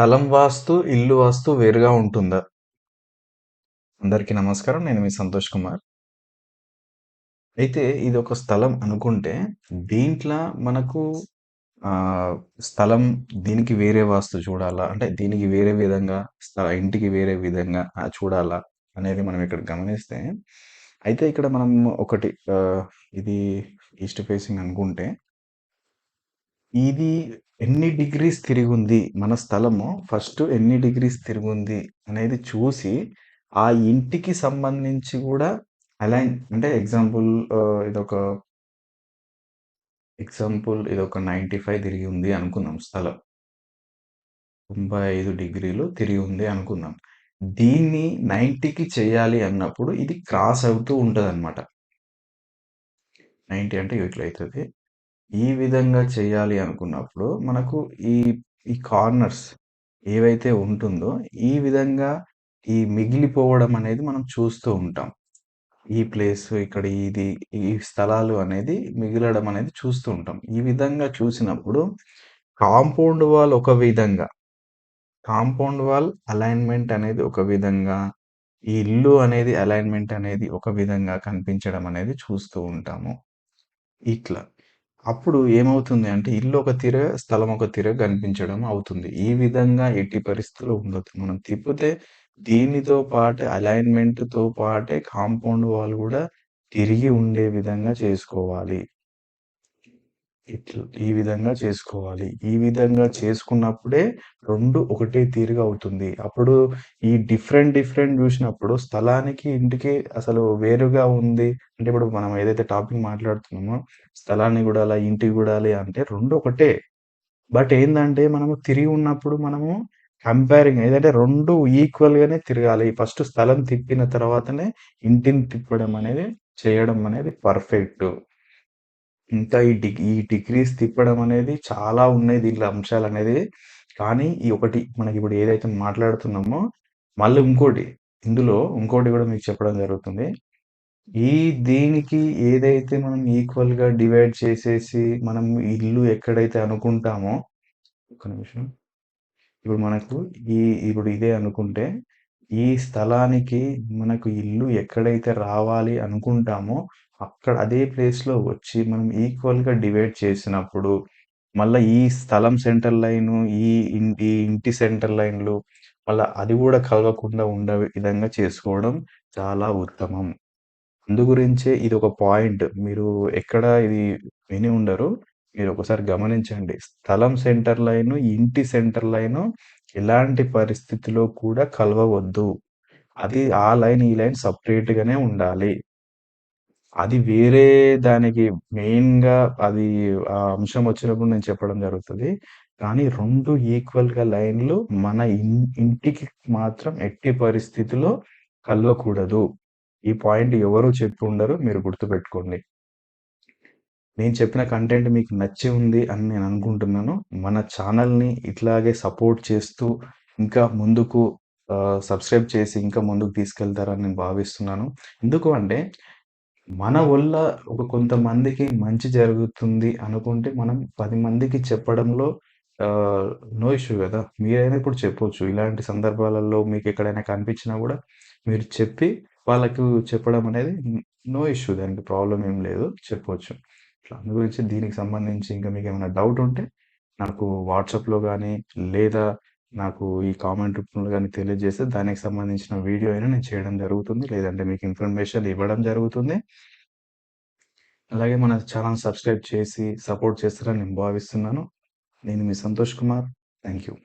స్థలం వాస్తు, ఇల్లు వాస్తు వేరుగా ఉంటుందా? అందరికీ నమస్కారం. నేను మీ సంతోష్ కుమార్. అయితే ఇది ఒక స్థలం అనుకుంటే, దీంట్లో మనకు స్థలం దీనికి వేరే వాస్తు చూడాలా? అంటే దీనికి వేరే విధంగా, స్థల ఇంటికి వేరే విధంగా చూడాలా? అనేది మనం ఇక్కడ గమనిస్తే, అయితే ఇక్కడ మనం ఒకటి ఇది ఈస్ట్ ఫేసింగ్ అనుకుంటే ఇది ఎన్ని డిగ్రీస్ తిరిగుంది? మన స్థలము ఫస్ట్ ఎన్ని డిగ్రీస్ తిరుగుంది అనేది చూసి, ఆ ఇంటికి సంబంధించి కూడా అలైన్ అంటే ఎగ్జాంపుల్ ఇదొక ఎగ్జాంపుల్ ఇదొక 95 తిరిగి ఉంది అనుకుందాం స్థలం. 95 డిగ్రీలు తిరిగి ఉంది అనుకుందాం. దీన్ని 90కి చేయాలి అన్నప్పుడు ఇది క్రాస్ అవుతూ ఉంటుంది అనమాట నైంటీ అంటే ఇట్లా అవుతుంది ఈ విధంగా చేయాలి అనుకున్నప్పుడు మనకు ఈ, ఈ కార్నర్స్ ఏవైతే ఉంటుందో, ఈ విధంగా ఈ మిగిలిపోవడం అనేది మనం చూస్తూ ఉంటాం. ఈ ప్లేస్ ఇక్కడ ఇది ఈ స్థలాలు అనేది మిగిలడం అనేది చూస్తూ ఉంటాం. ఈ విధంగా చూసినప్పుడు కాంపౌండ్ వాల్ ఒక విధంగా, కాంపౌండ్ వాల్ అలైన్‌మెంట్ అనేది ఒక విధంగా, ఈ ఇల్లు అనేది అలైన్‌మెంట్ అనేది ఒక విధంగా కనిపించడం అనేది చూస్తూ ఉంటాము. ఇట్లా. అప్పుడు ఏమవుతుంది అంటే ఇల్లు ఒక తీర, స్థలం ఒక తీర కనిపించడం అవుతుంది. ఈ విధంగా ఎట్టి పరిస్థితిలో ఉండదు మనం తిప్పితే దీనితో పాటు అలైన్‌మెంట్‌తో పాటే కాంపౌండ్ వాల్ కూడా తిరిగి ఉండే విధంగా చేసుకోవాలి. ఇట్లా ఈ విధంగా చేసుకోవాలి. ఈ విధంగా చేసుకున్నప్పుడే రెండు ఒకటే తీరుగా అవుతుంది. అప్పుడు ఈ డిఫరెంట్, డిఫరెంట్ చూసినప్పుడు స్థలానికి, ఇంటికి అసలు వేరుగా ఉంది. అంటే ఇప్పుడు మనం ఏదైతే టాపిక్ మాట్లాడుతున్నామో స్థలాన్ని కూడాలి ఇంటికి కూడాలి అంటే రెండు ఒకటే. బట్ ఏంటంటే మనము తిరిగి ఉన్నప్పుడు మనము కంపేరింగ్ ఏదంటే రెండు ఈక్వల్‌గానే తిరగాలి. ఫస్ట్ స్థలం తిప్పిన తర్వాతనే ఇంటిని తిప్పడం అనేది చేయడం అనేది పర్ఫెక్ట్. ఇంకా ఈ డిగ్ ఈ డిగ్రీస్ తిప్పడం అనేది చాలా ఉన్నాయి దీంట్లో అంశాలనేది. కానీ ఈ ఒకటి మనకిప్పుడు ఏదైతే మాట్లాడుతున్నామో మళ్ళీ ఇంకోటి ఇందులో ఇంకోటి గూడా మీకు చెప్పడం జరుగుతుంది. ఈ దీనికి ఏదైతే మనం ఈక్వల్‌గా డివైడ్ చేసేసి మనం ఇల్లు ఎక్కడైతే అనుకుంటామో ఒక్క నిమిషం. ఇప్పుడు మనకు ఈ ఇప్పుడు ఇదే అనుకుంటే, ఈ స్థలానికి మనకు ఇల్లు ఎక్కడైతే రావాలి అనుకుంటామో, అక్కడ అదే ప్లేస్‌లో వచ్చి మనం ఈక్వల్‌గా డివైడ్ చేసినప్పుడు, మళ్ళీ ఈ స్థలం సెంటర్ లైను, ఈ ఇంటి ఈ ఇంటి సెంటర్ లైన్‌లు మళ్ళీ అది కూడా కలగకుండా ఉండే విధంగా చేసుకోవడం చాలా ఉత్తమం. అందు గురించే ఒక పాయింట్. మీరు ఎక్కడ ఇది విని ఉండరు. మీరు ఒకసారి గమనించండి. స్థలం సెంటర్ లైను, ఇంటి సెంటర్ లైను ఎలాంటి పరిస్థితిలో కూడా కలవవద్దు. అది ఆ లైన్, ఈ లైన్ సపరేట్గానే ఉండాలి. అది వేరే దానికి మెయిన్‌గా అది ఆ అంశం వచ్చినప్పుడు నేను చెప్పడం జరుగుతది. కానీ 2 ఈక్వల్‌గా లైన్‌లు మన ఇన్ ఇంటికి మాత్రం ఎట్టి పరిస్థితిలో కలవకూడదు. ఈ పాయింట్ ఎవరు చెప్పి ఉండరు. మీరు గుర్తుపెట్టుకోండి. నేను చెప్పిన కంటెంట్ మీకు నచ్చి ఉంది అని నేను అనుకుంటున్నాను. మన ఛానల్ని ఇట్లాగే సపోర్ట్ చేస్తూ ఇంకా ముందుకు సబ్స్క్రైబ్ చేసి ఇంకా ముందుకు తీసుకెళ్తారని నేను భావిస్తున్నాను. ఎందుకు అంటే మన వల్ల ఒక కొంతమందికి మంచి జరుగుతుంది అనుకుంటే మనం పది మందికి చెప్పడంలో నో ఇష్యూ కదా మీరైనా ఇప్పుడు చెప్పొచ్చు. ఇలాంటి సందర్భాలలో మీకు ఎక్కడైనా కనిపించినా కూడా మీరు చెప్పి వాళ్ళకు చెప్పడం అనేది నో ఇష్యూ దానికి ప్రాబ్లం ఏం లేదు. చెప్పవచ్చు ఇట్లా అందు గురించి దీనికి సంబంధించి ఇంకా మీకు ఏమైనా డౌట్ ఉంటే నాకు వాట్సాప్‌లో కానీ లేదా నాకు ఈ కామెంట్ రూపంలో కానీ తెలియజేస్తే దానికి సంబంధించిన వీడియో అయినా నేను చేయడం జరుగుతుంది. లేదంటే మీకు ఇన్ఫర్మేషన్ ఇవ్వడం జరుగుతుంది. అలాగే మన ఛానల్ సబ్స్క్రైబ్ చేసి సపోర్ట్ చేస్తారని నేను భావిస్తున్నాను. నేను మీ సంతోష్ కుమార్. Thank you.